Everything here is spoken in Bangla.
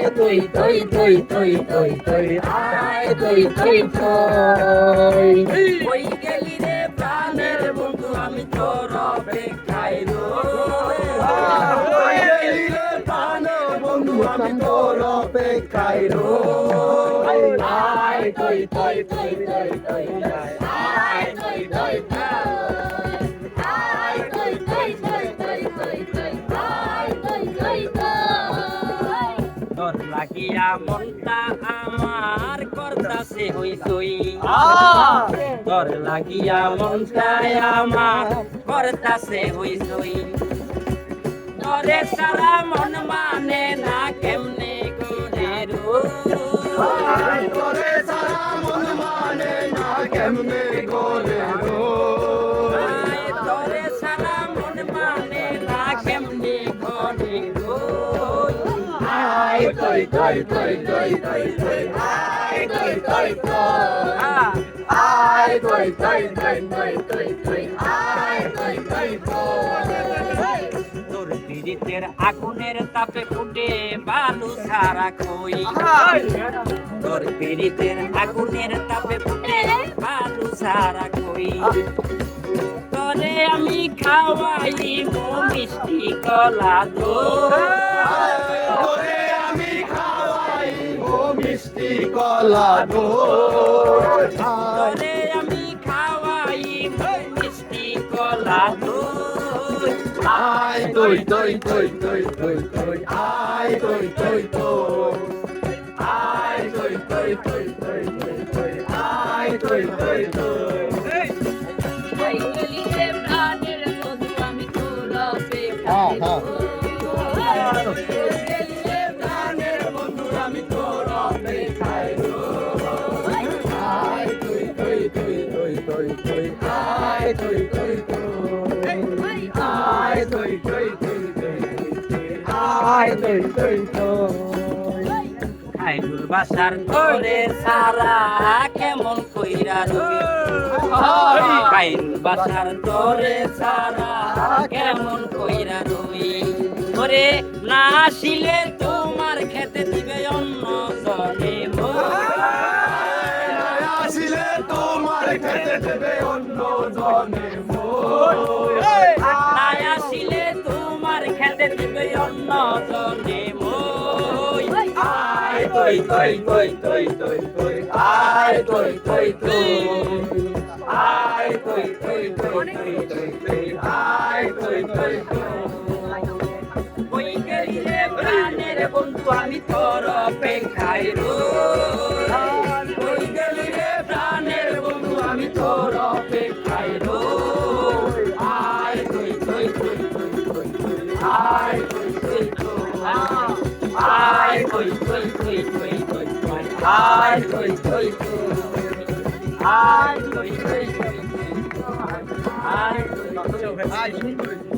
আয় তুই তুই তুই তুই তুই তুই আয় তুই তুই তুই ওই গেলি রে প্রাণের বন্ধু আমি তোর অপেক্ষায় রই বন্ধু আমি তোর অপেক্ষায় রই আয় তুই তুই তুই তুই তুই আয় তুই তুই তুই লাগিয়া মনটা আমার করতাছে হই তোর লাগিয়া মনটা আমার করতাছে হই সই। তোরে সারা মন মানে না কেমনে করে তোরে সারা মন মানে না কেমনে করে রই পীড়িতের আগুনের তাপে ফুটে বালু সারা কই? তোর পীড়িতের আগুনের তাপে ফুটে বালু সারা কই? তোরে আমি খাওয়াই মিষ্টি কলা দই মিষ্টি কলা দই তোরে আমি খাওয়াই মিষ্টি কলা দই আয় তুই তুই তুই তুই তুই তুই আয় তুই তুই তুই আয় তুই তুই তুই তুই তুই তুই আয় তুই তুই তুই ওই গলিতে আয় তুই তুই তুই বাসার তোরে সারা কেমন কইরা রই খাইলুর বাসার তোরে সারা কেমন কইরা রই ওরে না আসিলে তোমার খেতে দিবে অন্য জনে আসিলে তোমার খেতে দেবে অন্য জনে আসিলে তুই তুই তুই তুই তুই তুই আয় তুই তুই তুই আয় তুই তুই তুই তুই তুই তুই আয় তুই তুই তুই ওই গেলিলে প্রাণের বন্ধু আমি তোর অপেক্ষায় রই তুই তুই তুই তুই তুই তুই আয় তুই তুই তুই আয় তুই তুই তুই তুই আয় তুই তুই তুই